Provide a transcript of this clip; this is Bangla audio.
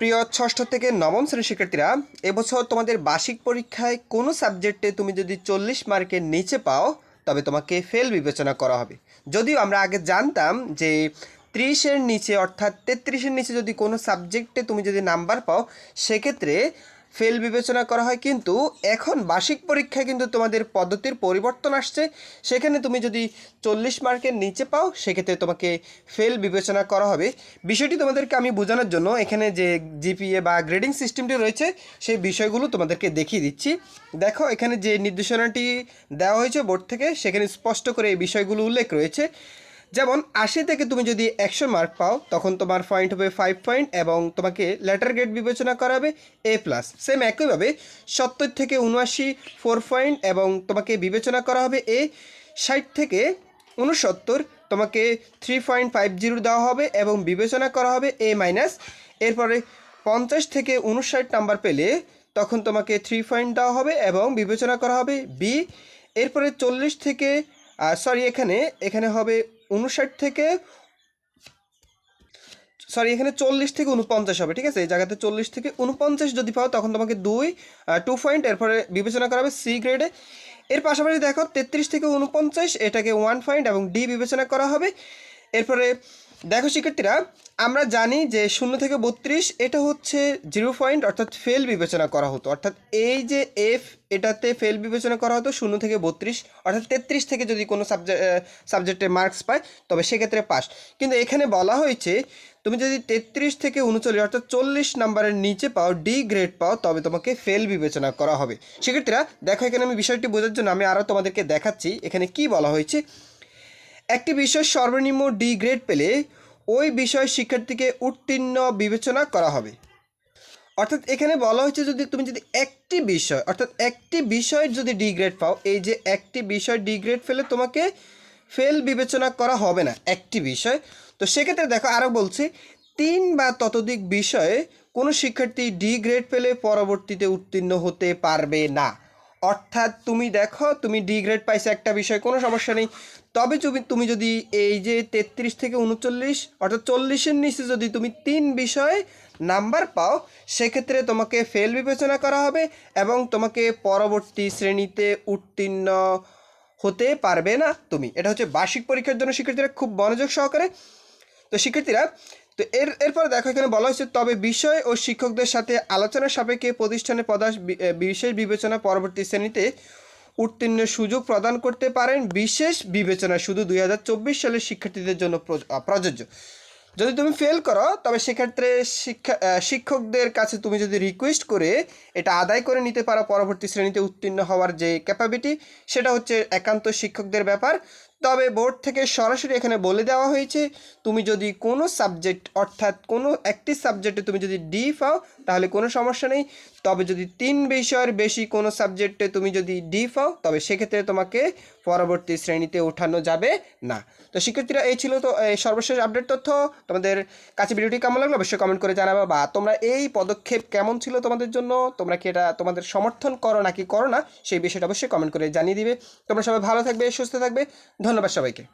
প্রিয় ষষ্ঠ থেকে নবম শ্রেণির শিক্ষার্থীরা, এবছর তোমাদের বার্ষিক পরীক্ষায় কোনো সাবজেক্টে তুমি যদি চল্লিশ মার্কের নিচে পাও, তবে তোমাকে ফেল বিবেচনা করা হবে। যদিও আমরা আগে জানতাম যে ত্রিশের নিচে অর্থাৎ তেত্রিশের নিচে যদি কোনো সাবজেক্টে তুমি যদি নাম্বার পাও, সেক্ষেত্রে ফেল বিবেচনা করা হয়, কিন্তু এখন বার্ষিক পরীক্ষায় কিন্তু তোমাদের পদ্ধতির পরিবর্তন আসছে। সেখানে তুমি যদি চল্লিশ মার্কের নিচে পাও, সেক্ষেত্রে তোমাকে ফেল বিবেচনা করা হবে। বিষয়টি তোমাদেরকে আমি বোঝানোর জন্য এখানে যে জিপিএ বা গ্রেডিং সিস্টেমটি রয়েছে, সেই বিষয়গুলো তোমাদেরকে দেখিয়ে দিচ্ছি। দেখো, এখানে যে নির্দেশনাটি দেওয়া হয়েছে বোর্ড থেকে, সেখানে স্পষ্ট করে এই বিষয়গুলো উল্লেখ রয়েছে। যেমন আশি থেকে তুমি যদি একশো মার্ক পাও, তখন তোমার পয়েন্ট হবে ফাইভ পয়েন্ট এবং তোমাকে লেটার গ্রেড বিবেচনা করা হবে এ প্লাস সেম একইভাবে সত্তর থেকে উনআশি ফোর পয়েন্ট এবং তোমাকে বিবেচনা করা হবে এ ষাট থেকে উনসত্তর, তোমাকে থ্রি পয়েন্ট ফাইভ জিরো দেওয়া হবে এবং বিবেচনা করা হবে এ মাইনাস এরপরে পঞ্চাশ থেকে উনষাট নাম্বার পেলে তখন তোমাকে থ্রি পয়েন্ট দেওয়া হবে এবং বিবেচনা করা হবে বি এরপরে চল্লিশ থেকে সরি এখানে এখানে হবে উনষাট থেকে সরি এখানে চল্লিশ থেকে উনপঞ্চাশ হবে, ঠিক আছে? এই জায়গাতে চল্লিশ থেকে উনপঞ্চাশ যদি পাও, তখন তোমাকে দুই টু পয়েন্ট এরপরে বিবেচনা করা হবে সি গ্রেডে এর পাশাপাশি দেখো, তেত্রিশ থেকে উনপঞ্চাশ, এটাকে ওয়ান পয়েন্ট এবং ডি বিবেচনা করা হবে। এরপরে দেখো শিক্ষার্থীরা, আমরা জানি যে শূন্য থেকে বত্রিশ, এটা হচ্ছে জিরো পয়েন্ট অর্থাৎ ফেল বিবেচনা করা হতো। অর্থাৎ এই যে এফ এটাতে ফেল বিবেচনা করা হতো শূন্য থেকে বত্রিশ, অর্থাৎ তেত্রিশ থেকে যদি কোনো সাবজেক্ট সাবজেক্টে মার্কস পায়, তবে সেক্ষেত্রে পাস কিন্তু এখানে বলা হয়েছে, তুমি যদি তেত্রিশ থেকে উনচল্লিশ, অর্থাৎ চল্লিশ নাম্বারের নিচে পাও ডি গ্রেড পাও, তবে তোমাকে ফেল বিবেচনা করা হবে। সেক্ষেত্রে দেখো এখানে আমি বিষয়টি বোঝার জন্য আমি আরও তোমাদেরকে দেখাচ্ছি, এখানে কি বলা হয়েছে? একটি বিষয় সর্বনিম্ন ডি গ্রেড পেলে ওই বিষয় শিক্ষার্থীকে উত্তীর্ণ বিবেচনা করা হবে। অর্থাৎ এখানে বলা হয়েছে যদি তুমি যদি একটি বিষয়, অর্থাৎ একটি বিষয়ের যদি ডি গ্রেড পাও, এই যে একটি বিষয় ডি গ্রেড পেলে তোমাকে ফেল বিবেচনা করা হবে না, একটি বিষয়। তো সেক্ষেত্রে দেখো আরও বলছি, তিন বা ততোধিক বিষয়ে কোনো শিক্ষার্থী ডি গ্রেড পেলে পরবর্তীতে উত্তীর্ণ হতে পারবে না। অর্থাৎ তুমি দেখো, তুমি ডি গ্রেড পাইছো একটা বিষয়, কোনো সমস্যা নেই। তবে তুমি তুমি যদি এই যে তেত্রিশ থেকে উনচল্লিশ, অর্থাৎ চল্লিশের নিচে যদি তুমি তিন বিষয়ে নাম্বার পাও, সেক্ষেত্রে তোমাকে ফেল বিবেচনা করা হবে এবং তোমাকে পরবর্তী শ্রেণীতে উত্তীর্ণ হতে পারবে না তুমি। এটা হচ্ছে বার্ষিক পরীক্ষার জন্য শিক্ষার্থীরা খুব মনোযোগ সহকারে। তো শিক্ষার্থীরা তো এর, এরপর দেখো, এখানে বলা হয়েছে, তবে বিষয় ও শিক্ষকদের সাথে আলোচনার সাপেক্ষে প্রতিষ্ঠানের পদাস বিশেষ বিবেচনা পরবর্তী শ্রেণীতে উত্তীর্ণের সুযোগ প্রদান করতে পারেন। বিশেষ বিবেচনা শুধু দুই হাজার চব্বিশ সালের শিক্ষার্থীদের জন্য প্রযোজ্য। যদি তুমি ফেল করো, তবে সেক্ষেত্রে শিক্ষা শিক্ষকদের কাছে তুমি যদি রিকোয়েস্ট করে এটা আদায় করে নিতে পারো, পরবর্তী শ্রেণীতে উত্তীর্ণ হওয়ার যে ক্যাপাবিলিটি সেটা হচ্ছে একান্ত শিক্ষকদের ব্যাপার। তবে বোর্ড থেকে সরাসরি এখানে বলে দেওয়া হয়েছে, তুমি যদি কোনো সাবজেক্ট, অর্থাৎ কোনো একটি সাবজেক্টে তুমি যদি ডি পাও, তাহলে কোনো সমস্যা নেই। তবে যদি তিন বিষয়ের বেশি কোনো সাবজেক্টে তুমি যদি ডি পাও, তবে সেক্ষেত্রে তোমাকে পরবর্তী শ্রেণীতে ওঠানো যাবে না। তো শিক্ষার্থীরা, এই ছিল তো সর্বশেষ আপডেট তথ্য। তোমাদের কাছে ভিডিওটি কেমন লাগল অবশ্যই কমেন্ট করে জানাবে। বা তোমরা এই পদক্ষেপ কেমন ছিল তোমাদের জন্য? তোমরা কি এটা তোমাদের সমর্থন করো নাকি করো না? সেই বিষয়টা অবশ্যই কমেন্ট করে জানিয়ে দিবে। তোমরা সবাই ভালো থাকবে, সুস্থ থাকবে। ধন্যবাদ সবাইকে।